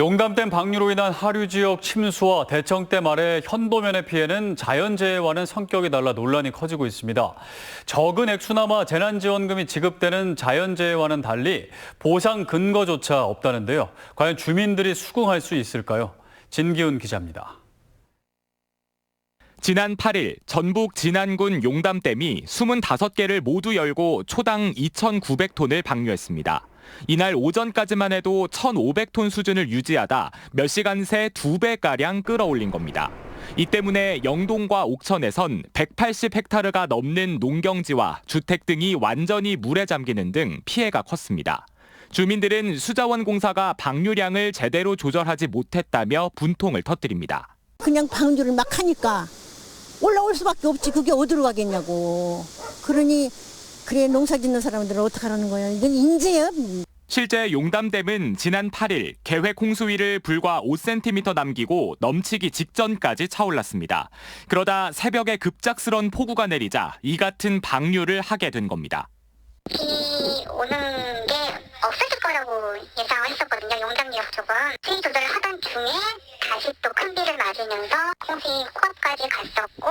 용담댐 방류로 인한 하류 지역 침수와 대청댐 아래 현도면의 피해는 자연재해와는 성격이 달라 논란이 커지고 있습니다. 적은 액수나마 재난지원금이 지급되는 자연재해와는 달리 보상 근거조차 없다는데요. 과연 주민들이 수긍할 수 있을까요? 진기훈 기자입니다. 지난 8일 전북 진안군 용담댐이 25개를 모두 열고 초당 2,900톤을 방류했습니다. 이날 오전까지만 해도 1,500톤 수준을 유지하다 몇 시간 새 2배가량 끌어올린 겁니다. 이 때문에 영동과 옥천에선 180헥타르가 넘는 농경지와 주택 등이 완전히 물에 잠기는 등 피해가 컸습니다. 주민들은 수자원 공사가 방류량을 제대로 조절하지 못했다며 분통을 터뜨립니다. 그냥 방류를 막 하니까 올라올 수밖에 없지 그게 어디로 가겠냐고 그러니 그래 농사 짓는 사람들은 어떡하라는 거야 이건 인재야 실제 용담댐은 지난 8일 계획 홍수위를 불과 5cm 남기고 넘치기 직전까지 차올랐습니다. 그러다 새벽에 급작스런 폭우가 내리자 이 같은 방류를 하게 된 겁니다. 비 오는 게 없어질 거라고 예상을 했었거든요. 용담 지역 쪽은 수위 조절을 하던 중에 다시 또 큰 비를 맞으면서 홍수이 코앞까지 갔었고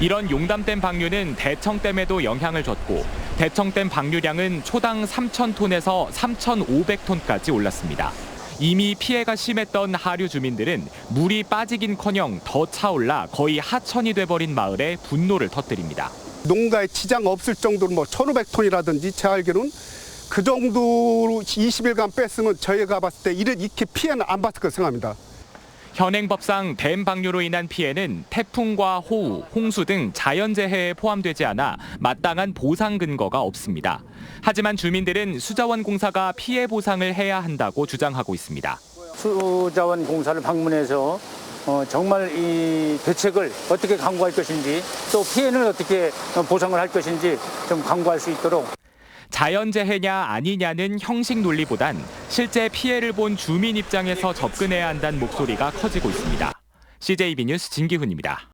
이런 용담댐 방류는 대청댐에도 영향을 줬고 대청댐 방류량은 초당 3,000톤에서 3,500톤까지 올랐습니다. 이미 피해가 심했던 하류 주민들은 물이 빠지긴커녕 더 차올라 거의 하천이 돼버린 마을에 분노를 터뜨립니다. 농가에 지장 없을 정도로 뭐 1,500톤이라든지 제 알기로는 그 정도로 20일간 뺐으면 저희가 봤을 때 이런 이렇게 피해는 안 봤을 거 생각합니다. 현행법상 댐 방류로 인한 피해는 태풍과 호우, 홍수 등 자연재해에 포함되지 않아 마땅한 보상 근거가 없습니다. 하지만 주민들은 수자원 공사가 피해 보상을 해야 한다고 주장하고 있습니다. 수자원 공사를 방문해서 어, 정말 이 대책을 어떻게 강구할 것인지 또 피해는 어떻게 보상을 할 것인지 좀 강구할 수 있도록 자연재해냐 아니냐는 형식 논리보단 실제 피해를 본 주민 입장에서 접근해야 한다는 목소리가 커지고 있습니다. CJB 뉴스 진기훈입니다.